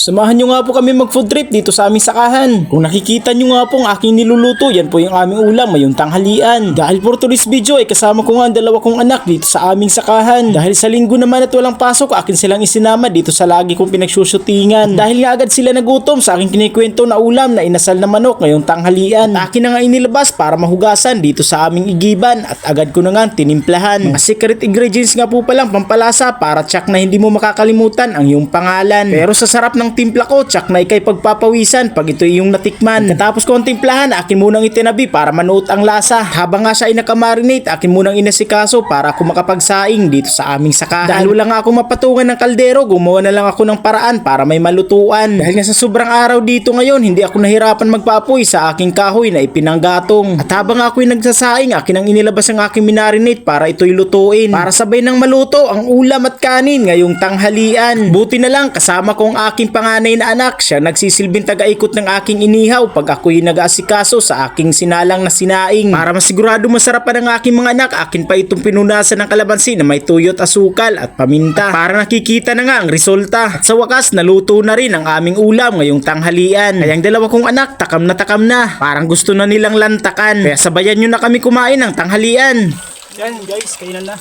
Samahan nyo nga po kami mag food trip dito sa aming sakahan. Kung nakikita nyo nga po ang aking niluluto, yan po yung aming ulam ngayong tanghalian. Dahil for today's video ay kasama ko nga ang dalawa kong anak dito sa aming sakahan. Dahil sa linggo naman at walang pasok, akin silang isinama dito sa lagi kong pinagsusutingan. Dahil nga agad sila nagutom sa aking kinikwento na ulam na inasal na manok ngayong tanghalian. Akin na nga inilabas para mahugasan dito sa aming igiban at agad ko na nga tinimplahan. Mga secret ingredients nga po palang pampalasa para tsak na hindi mo makakalimutan ang iyong pangalan. Pero sa sarap ng timpla ko, tsak na ikay pagpapawisan pag ito yung natikman. Katapos ko ang timplahan, akin munang itinabi para manuot ang lasa. Habang nga siya ay nakamarinate, akin munang inasikaso para ako makapagsaing dito sa aming sakahan. Dahil wala nga ako mapatungan ng kaldero, gumawa na lang ako ng paraan para may malutuan. Dahil nga sa sobrang araw dito ngayon, hindi ako nahirapan magpapoy sa aking kahoy na ipinanggatong. At habang ako'y nagsasaing, akin ang inilabas ang aking minarinate para ito'y lutuin. Para sabay ng maluto ang ulam at kanin ngayong tanghalian. Buti na lang kasama ko ang aking panganay na anak. Siya nagsisilbing taga-ikot ng aking inihaw pag ako'y nag-aasikaso sa aking sinalang na sinaing. Para masigurado masarapan ang aking mga anak, akin pa itong pinunasan ng kalamansi na may tuyot asukal at paminta. Para nakikita na nga ang resulta. At sa wakas, naluto na rin ang aming ulam ngayong tanghalian. Kaya ang dalawa kong anak, takam na takam na. Parang gusto na nilang lantakan. Kaya sabayan nyo na kami kumain ng tanghalian. Yan guys, kainan na.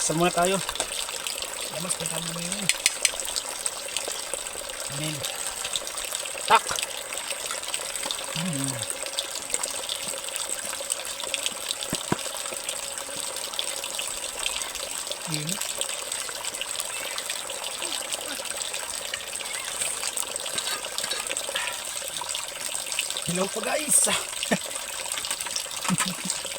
Sama tayo. Lamas pa tayo mo yun. Amen. Tak! Hmm. Hmm. Hello po guys!